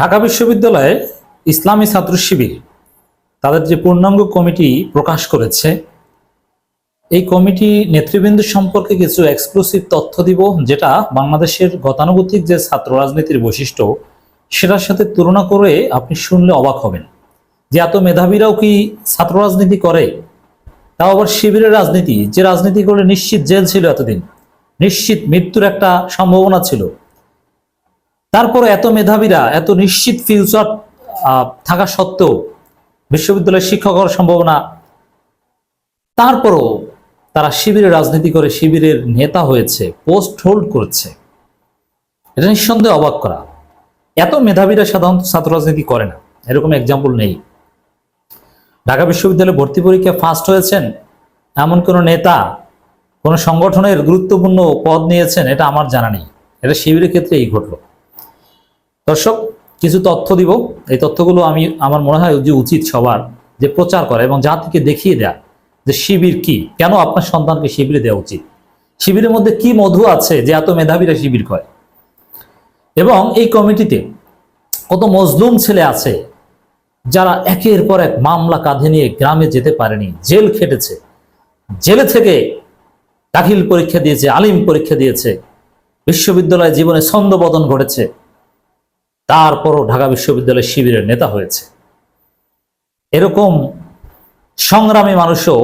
ঢাকা বিশ্ববিদ্যালয়ে ইসলামী ছাত্র শিবির, তাদের যে পূর্ণাঙ্গ কমিটি প্রকাশ করেছে, এই কমিটি নেতৃবৃন্দ সম্পর্কে কিছু এক্সক্লুসিভ তথ্য দিব, যেটা বাংলাদেশের গতানুগতিক যে ছাত্র রাজনীতির বৈশিষ্ট্য, সেটার সাথে তুলনা করে আপনি শুনলে অবাক হবেন। যে এত মেধাবীরাও কি ছাত্র রাজনীতি করে? তাও আবার শিবিরের রাজনীতি, যে রাজনীতি করে নিশ্চিত জেল ছিল এতদিন, নিশ্চিত মৃত্যুর একটা সম্ভাবনা ছিল। তারপরে এত মেধাবীরা, এত নিশ্চিত ফিউচার থাকা সত্ত্বেও বিশ্ববিদ্যালয়ের শিক্ষক হওয়ার সম্ভাবনা, তারপরও তারা শিবিরে রাজনীতি করে শিবিরের নেতা হয়েছে পোস্ট হোল্ড করছে। এটা নিঃসন্দেহে অবাক করা। এত মেধাবীরা সাধারণত ছাত্র রাজনীতি করে না, এরকম এক্সাম্পল নেই। ঢাকা বিশ্ববিদ্যালয়ে ভর্তি পরীক্ষায় ফার্স্ট হয়েছেন এমন কোনো নেতা, কোনো সংগঠনের গুরুত্বপূর্ণ পদ নিয়েছেন, এটা আমার জানা নেই। এটা শিবিরের ক্ষেত্রে এই ঘটলো। দর্শক, কিছু তথ্য দিব। এই তথ্যগুলো আমি, আমার মনে হয় যে উচিত সবার, যে প্রচার করা এবং জাতিকে দেখিয়ে দেয়া যে শিবির কি, কেন আপনার সন্তানকে শিবিরে দেওয়া উচিত? শিবিরের মধ্যে কি মধু আছে যে এত মেধাবীরা শিবির করে? এবং এই কমিটিতে কত মজলুম ছেলে আছে যারা একের পর এক মামলা কাঁধে নিয়ে গ্রামে যেতে পারেনি, জেল খেটেছে, জেলে থেকে দাখিল পরীক্ষা দিয়েছে, আলিম পরীক্ষা দিয়েছে, বিশ্ববিদ্যালয় জীবনে ছন্দবদন ঘটেছে। তারপরও ঢাকা বিশ্ববিদ্যালয়ের শিবিরের নেতা হয়েছে। এরকম সংগ্রামী মানুষও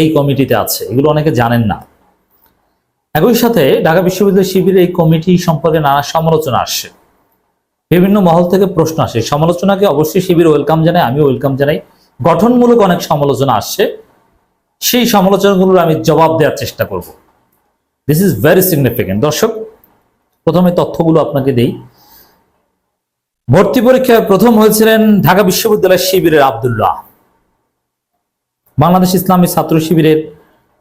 এই কমিটিতে আছে, এগুলো অনেকে জানেন না। একই সাথে ঢাকা বিশ্ববিদ্যালয় শিবিরের এই কমিটি সম্পর্কে নানা সমালোচনা আসছে বিভিন্ন মহল থেকে প্রশ্ন আসে সমালোচনাকে অবশ্যই শিবির ওয়েলকাম জানাই আমি ওয়েলকাম জানাই। গঠনমূলক অনেক সমালোচনা আসছে সেই সমালোচনাগুলোর আমি জবাব দেওয়ার চেষ্টা করব। দিস ইজ ভেরি সিগনিফিকেন্ট দর্শক, প্রথমে তথ্যগুলো আপনাকে দেই। ভর্তি পরীক্ষায় প্রথম হয়েছিলেন ঢাকা বিশ্ববিদ্যালয় শিবিরের আবদুল্লাহ। বাংলাদেশ ইসলামী ছাত্র শিবিরের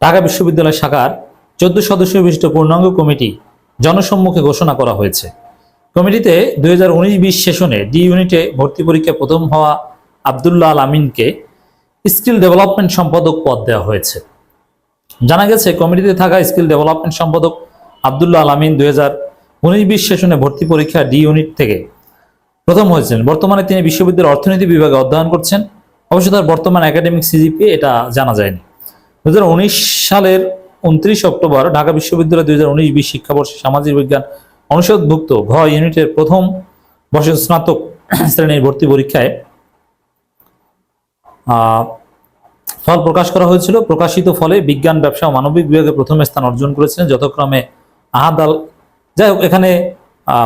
ঢাকা বিশ্ববিদ্যালয় শাখার চোদ্দ সদস্য বিশিষ্ট পূর্ণাঙ্গ কমিটি জনসম্মুখে ঘোষণা করা হয়েছে। কমিটিতে দুই হাজার সেশনে ডি ইউনিটে ভর্তি পরীক্ষায় প্রথম হওয়া আবদুল্লাহ আল আমিনকে স্কিল ডেভেলপমেন্ট সম্পাদক পদ দেওয়া হয়েছে। জানা গেছে, কমিটিতে থাকা স্কিল ডেভেলপমেন্ট সম্পাদক আবদুল্লাহ আল আমিন দুই হাজার সেশনে ভর্তি পরীক্ষা ডি ইউনিট থেকে প্রথম হয়েছেন। বর্তমানে তিনি বিশ্ববিদ্যালয়ের অর্থনীতি বিভাগে অধ্যয়ন করছেন। অবশ্য তার বর্তমান একাডেমিক সিজিপি এটা জানা যায়নি। দু হাজার উনিশ সালের উনত্রিশ অক্টোবর ঢাকা বিশ্ববিদ্যালয় দুই হাজার উনিশ বিশ শিক্ষাবর্ষে সামাজিক বিজ্ঞান অনুষদভুক্ত ঘ ইউনিটের প্রথম বর্ষের স্নাতক শ্রেণির ভর্তি পরীক্ষায় ফল প্রকাশ করা হয়েছিল। প্রকাশিত ফলে বিজ্ঞান, ব্যবসা ও মানবিক বিভাগে প্রথম স্থান অর্জন করেছিলেন। যথাক্রমে আহাদ আল যাই হোক, এখানে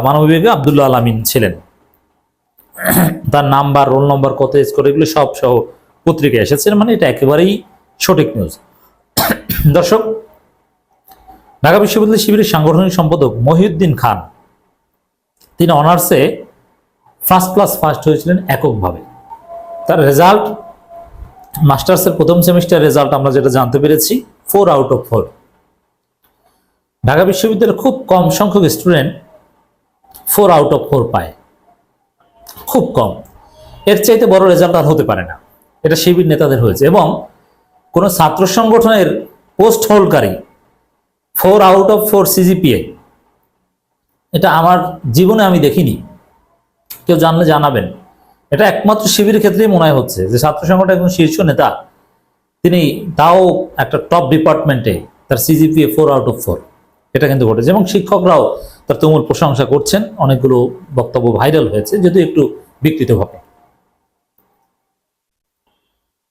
মানবিক বিভাগে আবদুল্লাহ আলামিন ছিলেন। তার নাম্বার, রোল নম্বর, কত স্কোর এগুলো সব সহ পত্রিকায় এসেছে। মানে এটা একেবারেই সঠিক নিউজ দর্শক, ঢাকা বিশ্ববিদ্যালয় শিবিরের সাংগঠনিক সম্পাদক মহিউদ্দিন খান, তিনি অনার্সে ফার্স্ট ক্লাস ফার্স্ট হয়েছিলেন এককভাবে। তার রেজাল্ট মাস্টার্সের প্রথম সেমিস্টার রেজাল্ট আমরা যেটা জানতে পেরেছি four out of four Dhaka বিশ্ববিদ্যালয়ের খুব কম সংখ্যক student four out of four পায়। খুব কম। এর চাইতে বড় রেজাল্ট আর হতে পারে না। এটা শিবির নেতাদের হয়েছে এবং কোনো ছাত্র সংগঠনের post হোল্ডকারী four out of four CGPA এটা আমার জীবনে আমি দেখিনি। কেউ জানলে জানাবেন। এটা একমাত্র শিবিরের ক্ষেত্রেই মনে হচ্ছে যে ছাত্র সংগঠনের একজন শীর্ষ নেতা, তিনি তাও একটা টপ ডিপার্টমেন্টে তার CGPA four out of four এটা কিন্তু ঘটেছে। এবং শিক্ষকরাও তার তুমুল প্রশংসা করছেন। অনেকগুলো বক্তব্য ভাইরাল হয়েছে, যদিও একটু বিকৃতভাবে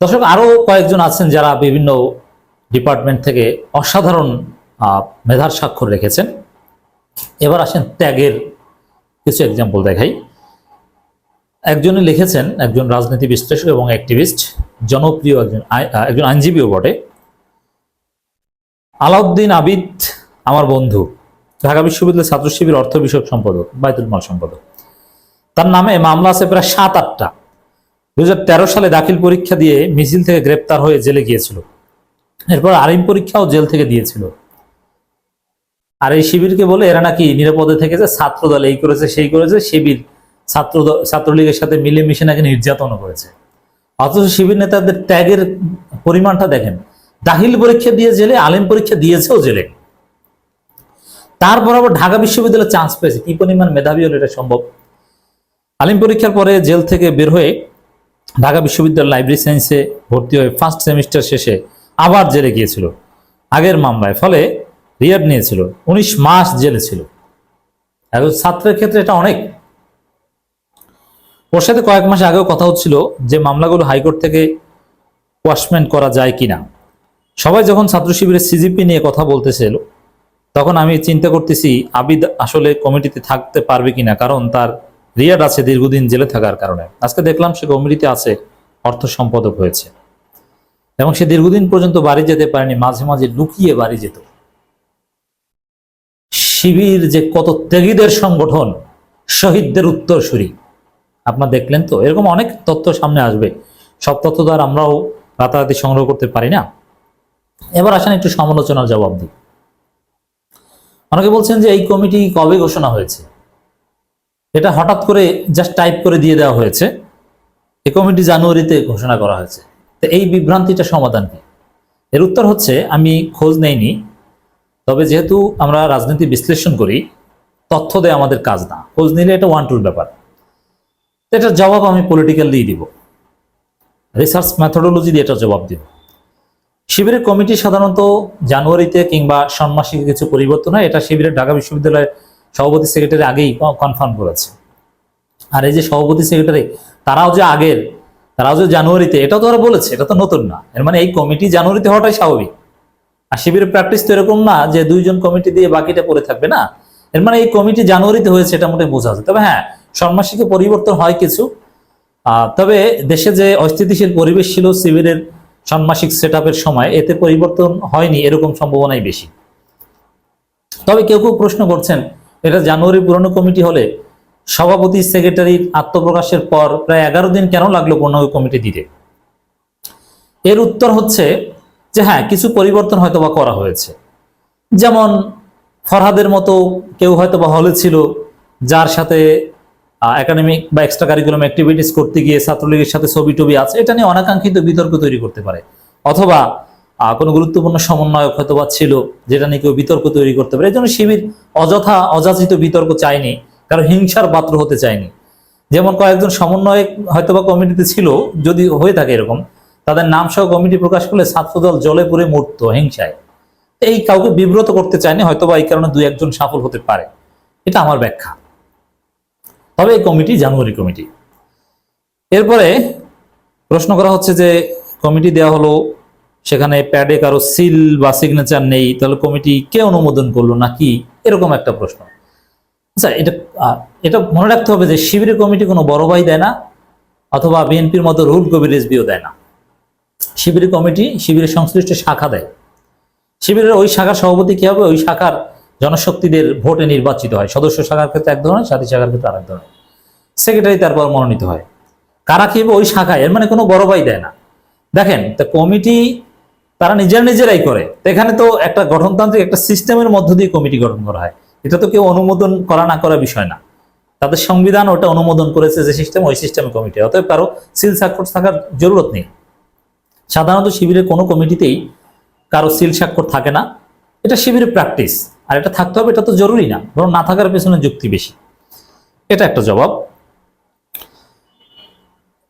দর্শক, আরও কয়েকজন আছেন যারা বিভিন্ন ডিপার্টমেন্ট থেকে অসাধারণ মেধার স্বাক্ষর রেখেছেন। এবার আসেন ত্যাগের কিছু এক্সাম্পল দেখাই। একজনে লিখেছেন, একজন রাজনীতি বিশ্লেষক এবং অ্যাক্টিভিস্ট জনপ্রিয় একজন একজন আইনজীবীও বটে। আলাউদ্দিন আবিদ আমার বন্ধু, ঢাকা বিশ্ববিদ্যালয়ের ছাত্র শিবির অর্থ বিষয়ক সম্পাদক, বাইতুল মাল সম্পাদক। তার নামে মামলা আছে প্রায় সাত, আটটা। দুই হাজার তেরো সালে দাখিল পরীক্ষা দিয়ে মিছিল থেকে গ্রেপ্তার হয়ে জেলে গিয়েছিল। এরপর আরিম পরীক্ষাও জেল থেকে দিয়েছিল। আর এই শিবিরকে বলে এরা নাকি নিরাপদে থেকেছে ছাত্র দল এই করেছে, সেই করেছে, শিবির ছাত্র ছাত্রলীগের সাথে মিলেমিশে নাকি নির্যাতনও করেছে। অথচ শিবির নেতাদের ত্যাগের পরিমাণটা দেখেন, দাখিল পরীক্ষা দিয়ে জেলে, আলিম পরীক্ষা দিয়েছেও জেলে। তারপর আবার ঢাকা বিশ্ববিদ্যালয়ে চান্স পেয়েছে। কি পরিমাণ মেধাবী হলে এটা সম্ভব? আলিম পরীক্ষার পরে জেল থেকে বের হয়ে ঢাকা বিশ্ববিদ্যালয় লাইব্রেরি সায়েন্সে ভর্তি হয়ে ফার্স্ট সেমিস্টার শেষে আবার জেলে গিয়েছিল। আগের মামলায়, ফলে রিয়াড নিয়েছিল। উনিশ মাস জেলে ছিল। এখন ছাত্রের ক্ষেত্রে এটা অনেক। ওর সাথে কয়েক মাস আগেও কথা হচ্ছিল যে মামলাগুলো হাইকোর্ট থেকে ওয়াশমেন্ট করা যায় কিনা। সবাই যখন ছাত্র শিবিরের সিজিপি নিয়ে কথা বলতেছিল তখন আমি চিন্তা করতেছি, আবিদ আসলে কমিটিতে থাকতে পারবে কিনা? কারণ তার রিয়াড আছে দীর্ঘদিন জেলে থাকার কারণে। আজকে দেখলাম সে কমিটিতে আছে, অর্থ সম্পাদক হয়েছে। এবং সে দীর্ঘদিন পর্যন্ত বাড়ি যেতে পারেনি, মাঝে মাঝে লুকিয়ে বাড়ি যেত। শিবির যে কত ত্যাগীদের সংগঠন, শহীদদের উত্তরসূরি। আপনার দেখলেন তো, এরকম অনেক তথ্য সামনে আসবে। সব তথ্য তো আর আমরাও রাতারাতি সংগ্রহ করতে পারি না। এবার আসেন একটু সমালোচনার জবাব দিই। অনেকে বলছেন যে এই কমিটি কবে ঘোষণা হয়েছে? এটা হঠাৎ করে জাস্ট টাইপ করে দিয়ে দেওয়া হয়েছে। এই কমিটি জানুয়ারিতে ঘোষণা করা হয়েছে। তো এই বিভ্রান্তিটা সমাধান কি? এর উত্তর হচ্ছে, আমি খোঁজ নেইনি, তবে যেহেতু আমরা রাজনীতি বিশ্লেষণ করি, তথ্য দেয় আমাদের কাজ না। খোঁজ নিলে এটা ওয়ান টুর ব্যাপার। এটার জবাব আমি পলিটিক্যাল দিব। রিসার্চ ম্যাথোডোলজি দিয়ে এটার জবাব দিব। শিবিরের কমিটি সাধারণত জানুয়ারিতে কিংবা ষান্মাসিকে কিছু পরিবর্তন হয়। এটা শিবিরের ঢাকা বিশ্ববিদ্যালয়ের সভাপতি সেক্রেটারি আগেই কনফার্ম করেছে। আর এই যে সভাপতি সেক্রেটারি, তারাও যে আগের, তারাও যে জানুয়ারিতে, এটা তো ওরা বলেছে, এটা তো নতুন না। এর মানে এই কমিটি জানুয়ারিতে হওয়াটাই স্বাভাবিক। আর শিবিরের প্র্যাকটিস তো এরকম না যে দুইজন কমিটি দিয়ে বাকিটা পড়ে থাকবে না। এর মানে এই কমিটি জানুয়ারিতে হয়েছে, এটা মোটামুটি বোঝা যায়। তবে হ্যাঁ ষান্মাসিকে পরিবর্তন হয় কিছু। তবে দেশে যে অস্থিতিশীল পরিবেশ ছিল শিবিরের ষান্মাসিক সেট সময় এতে পরিবর্তন হয়নি এরকম সম্ভাবনাই বেশি। তবে কেউ কেউ প্রশ্ন করছেন, এটা জানুয়ারি পুরনো কমিটি হলে সভাপতি সেক্রেটারির আত্মপ্রকাশের পর প্রায় এগারো দিন কেন লাগল পূর্ণাঙ্গ কমিটি দিতে? এর উত্তর হচ্ছে যে হ্যাঁ কিছু পরিবর্তন হয়তো বা করা হয়েছে। যেমন ফরহাদের মতো কেউ হয়তো বা হলে ছিল, যার সাথে একাডেমিক বা এক্সট্রা কারিকুলাম অ্যাক্টিভিটিস করতে গিয়ে ছাত্রলীগের সাথে ছবি টবি আছে, এটা নিয়ে অনাকাঙ্ক্ষিত বিতর্ক তৈরি করতে পারে। অথবা কোনো গুরুত্বপূর্ণ সমন্বয়ক হয়তো বা ছিল, যেটা নিয়ে কেউ বিতর্ক তৈরি করতে পারে। এই জন্য শিবির অযথা অযাচিত বিতর্ক চায়নি, কারণ হিংসার পাত্র হতে চায়নি। যেমন কয়েকজন সমন্বয়ক হয়তো বা কমিটিতে ছিল, যদি হয়ে থাকে এরকম, তাদের নাম সহ কমিটি প্রকাশ করলে ছাত্রদল জলে পুরে মরত হিংসায়। এই কাউকে বিব্রত করতে চায়নি হয়তো বা এই কারণে দু একজন সফল হতে পারে। এটা আমার ব্যাখ্যা। তবে এই কমিটি জানুয়ারি কমিটি। এরপরে প্রশ্ন করা হচ্ছে যে কমিটি দেওয়া হলো, সেখানে প্যাডে কারও সিল বা সিগনেচার নেই, তাহলে কমিটি কে অনুমোদন করল নাকি? এরকম একটা প্রশ্ন। আচ্ছা এটা এটা মনে রাখতে হবে যে শিবিরের কমিটি কোনো বড় ভাই দেয় না, অথবা বিএনপির মতো রুল কবির রেসবিও দেয় না। শিবিরের কমিটি শিবিরের সংশ্লিষ্ট শাখা দেয়। শিবিরের ওই শাখার সভাপতি কি হবে? ওই শাখার জনশক্তিদের ভোটে নির্বাচিত হয়। সদস্য শাখার ক্ষেত্রে এক ধরনের, সাথী শাখার ক্ষেত্রে আরেক ধরনের। সেক্রেটারি তারপর মনোনীত হয়। কারা কি ওই শাখায়? এর মানে কোনো বড় ভাই দেয় না। দেখেন, তা কমিটি তারা নিজেরা নিজেরাই করে। তো এখানে তো একটা গঠনতান্ত্রিক একটা সিস্টেমের মধ্য দিয়ে কমিটি গঠন করা হয়। এটা তো কেউ অনুমোদন করা না করা বিষয় না। তাদের সংবিধান ওটা অনুমোদন করেছে যে সিস্টেম, ওই সিস্টেমে কমিটি। অতএব কারও সিল স্বাক্ষর থাকার জরুরত নেই। সাধারণত শিবিরের কোনো কমিটিতেই কারও সিল স্বাক্ষর থাকে না। এটা শিবিরের প্র্যাকটিস। আর এটা থাকতে হবে, এটা তো জরুরি না বরং না থাকার পেছনে যুক্তি বেশি। এটা একটা জবাব।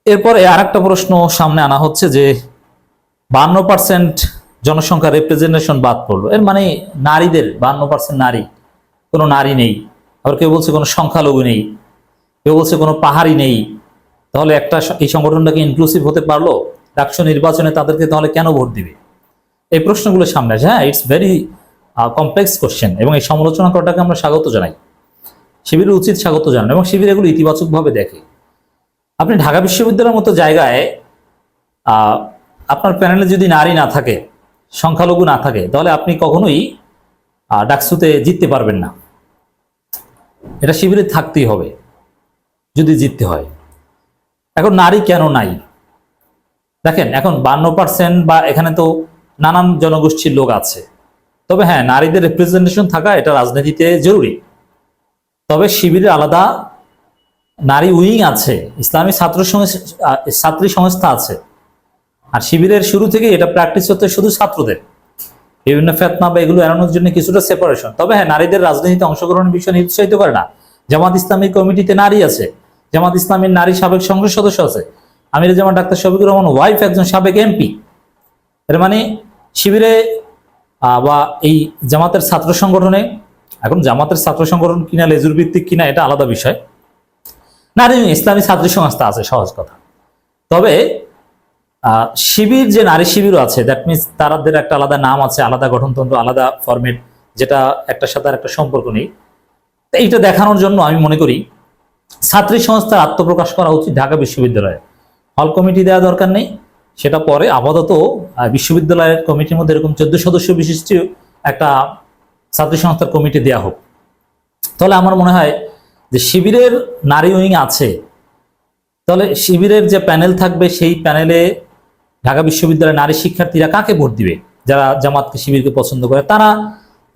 এরপরে আর একটা প্রশ্ন সামনে আনা হচ্ছে যে, বান্ন পার্সেন্ট জনসংখ্যা রিপ্রেজেন্টেশন বাদ পড়ল। এর মানে নারীদের, বান্ন পার্সেন্ট নারী, কোনো নারী নেই। আবার কেউ বলছে কোনো সংখ্যালঘু নেই, কেউ বলছে কোনো পাহাড়ি নেই। তাহলে একটা এই সংগঠনটাকে ইনক্লুসিভ হতে পারল? ডাকসু নির্বাচনে তাদেরকে তাহলে কেন ভোট দিবে? এই প্রশ্নগুলো সামনে আসে। হ্যাঁ ইটস ভেরি কমপ্লেক্স কোশ্চেন এবং এই সমালোচনা করাটাকে আমরা স্বাগত জানাই। শিবিরের উচিত স্বাগত জানানো এবং শিবির এগুলো ইতিবাচকভাবে দেখে। আপনি ঢাকা বিশ্ববিদ্যালয়ের মতো জায়গায় আপনার প্যানেলে যদি নারী না থাকে, সংখ্যালঘু না থাকে, তাহলে আপনি কখনোই ডাকসুতে জিততে পারবেন না। এটা শিবিরে থাকতেই হবে, যদি জিততে হয়। এখন নারী কেন নাই? দেখেন, এখন বান্ন পার্সেন্ট বা এখানে তো নানান জনগোষ্ঠীর লোক আছে। তবে হ্যাঁ নারীদের রিপ্রেজেন্টেশন থাকা এটা রাজনীতিতে জরুরি। তবে শিবিরের আলাদা নারী উইং আছে, ইসলামী ছাত্র ছাত্রী সংস্থা আছে। আর শিবিরের শুরু থেকে এটা প্র্যাকটিস হতে শুধু ছাত্রদের। বিভিন্ন ফেতনা বা এগুলো এড়ানোর জন্য কিছুটা সেপারেশন তবে হ্যাঁ নারীদের রাজনীতিতে অংশগ্রহণের বিষয় নিরুৎসাহিত করে না। জামাত ইসলামী কমিটিতে নারী আছে, জামাত ইসলামের নারী সাবেক সংসদ সদস্য আছে। আমির জামান ডাক্তার শফিকুর রহমান ওয়াইফ একজন সাবেক এমপি এর মানে শিবিরে বা এই জামাতের ছাত্র সংগঠনে, এখন জামাতের ছাত্র সংগঠন কিনা লেজুর ভিত্তিক কিনা, এটা আলাদা বিষয়। নারী ইসলামী ছাত্রী সংস্থা আছে, সহজ কথা। তবে শিবির যে নারী শিবিরও আছে দ্যাট মিনস তারাদের একটা আলাদা নাম আছে, আলাদা গঠনতন্ত্র, আলাদা ফরম্যাট যেটা একটা সাথে একটা সম্পর্ক নেই। এইটা দেখানোর জন্য আমি মনে করি, ছাত্রী সংস্থার আত্মপ্রকাশ করা উচিত ঢাকা বিশ্ববিদ্যালয়ে। হল কমিটি দেওয়া দরকার নেই। সেটা পরে আপাতত বিশ্ববিদ্যালয়ের কমিটির মধ্যে এরকম চোদ্দ সদস্য বিশিষ্ট একটা ছাত্রী সংস্থার কমিটি দেওয়া হোক। তাহলে আমার মনে হয় যে শিবিরের নারী উইং আছে। তাহলে শিবিরের যে প্যানেল থাকবে, সেই প্যানেলে ঢাকা বিশ্ববিদ্যালয়ের নারী শিক্ষার্থীরা কাকে ভোট দিবে? যারা জামাতকে শিবিরকে পছন্দ করে, তারা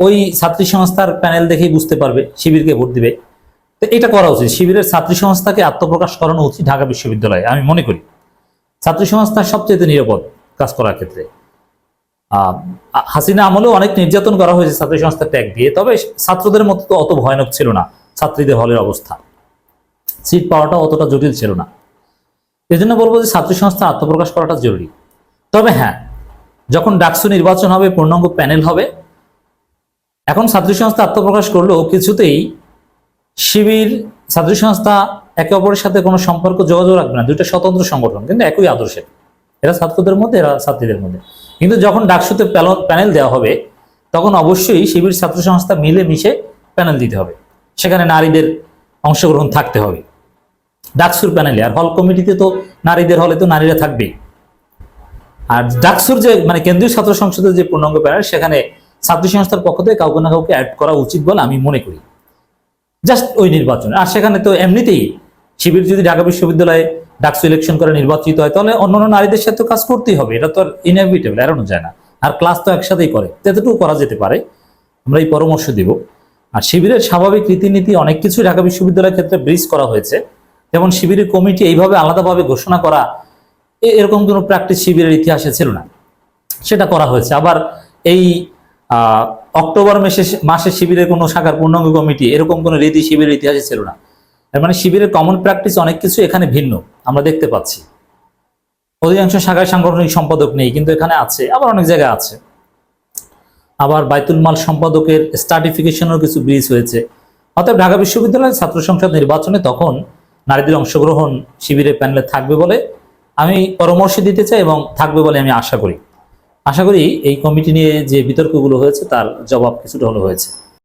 ওই ছাত্রী সংস্থার প্যানেল দেখেই বুঝতে পারবে শিবিরকে ভোট দিবে। তো এটা করা উচিত। শিবিরের ছাত্রী সংস্থাকে আত্মপ্রকাশ করানো উচিত ঢাকা বিশ্ববিদ্যালয়ে, আমি মনে করি। ছাত্রী সংস্থা সবচেয়ে নিরাপদ কাজ করার ক্ষেত্রে। হাসিনা আমলেও অনেক নির্যাতন করা হয়েছে ছাত্রী সংস্থা ট্যাগ দিয়ে, তবে ছাত্রদের মতো তো অত ভয়ানক ছিল না ছাত্রীদের হলের অবস্থা। সিট পাওয়াটা অতটা জটিল ছিল না। এই জন্য বলব যে ছাত্র সংস্থা আত্মপ্রকাশ করাটা জরুরি। তবে হ্যাঁ যখন ডাকসু নির্বাচন হবে, পূর্ণাঙ্গ প্যানেল হবে, এখন ছাত্রী সংস্থা আত্মপ্রকাশ করলেও কিছুতেই শিবির, ছাত্রী সংস্থা একে অপরের সাথে কোনো সম্পর্ক, যোগাযোগ রাখবে না। দুইটা স্বতন্ত্র সংগঠন, কিন্তু একই আদর্শের। এরা ছাত্রদের মধ্যে, এরা ছাত্রীদের মধ্যে। কিন্তু যখন ডাকসুতে প্যানেল দেওয়া হবে, তখন অবশ্যই শিবির ছাত্র সংস্থা মিলে মিশে প্যানেল দিতে হবে। সেখানে নারীদের অংশগ্রহণ থাকতে হবে। ডাকসুর প্যানেলে, আর হল কমিটিতে তো নারীদের হলে তো নারীরা থাকবেই। আর ডাকসুর যে মানে কেন্দ্রীয় ছাত্র সংসদের যে পূর্ণাঙ্গ প্যানেল, সেখানে ছাত্র সংস্থার পক্ষ থেকে কাউকে না কাউকে অ্যাড করা উচিত বলে আমি মনে করি। জাস্ট ওই নির্বাচন। আর সেখানে তো এমনিতেই শিবির যদি ঢাকা বিশ্ববিদ্যালয়ে ডাকসু ইলেকশন করে নির্বাচিত হয়, তাহলে অন্যান্য নারীদের সাথে কাজ করতেই হবে। এটা তো আর ইনএভিটেবল এড়ানো যায় না। আর ক্লাস তো একসাথেই করে এতটুকু করা যেতে পারে। আমরা এই পরামর্শ দিব। আর শিবিরের স্বাভাবিক রীতিনীতি, অনেক কিছু ঢাকা বিশ্ববিদ্যালয়ের ক্ষেত্রে ব্রিজ করা হয়েছে। যেমন শিবিরের কমিটি এইভাবে আলাদাভাবে ঘোষণা করা এরকম কোনো প্র্যাকটিস শিবিরের ইতিহাসে ছিল না। সেটা করা হয়েছে। আবার এই অক্টোবর মাসে মাসে শিবিরের কোনো শাখার পূর্ণাঙ্গ কমিটি, এরকম কোনো রীতি শিবিরের ইতিহাসে ছিল না। এর মানে শিবিরের কমন প্র্যাকটিস অনেক কিছু এখানে ভিন্ন, আমরা দেখতে পাচ্ছি। অধিকাংশ শাখায় সাংগঠনিক সম্পাদক নেই, কিন্তু এখানে আছে, আবার অনেক জায়গায় আছে। আবার বাইতুল মাল সম্পাদকের স্টার্টিফিকেশনের কিছু ব্রিজ হয়েছে। অতএব ঢাকা বিশ্ববিদ্যালয়ের ছাত্র সংসদ নির্বাচনে তখন নারীদের অংশগ্রহণ শিবিরের প্যানেলে থাকবে বলে আমি পরামর্শ দিতে চাই এবং থাকবে বলে আমি আশা করি। আশা করি এই কমিটি নিয়ে যে বিতর্কগুলো হয়েছে, তার জবাব কিছুটা হলো হয়েছে।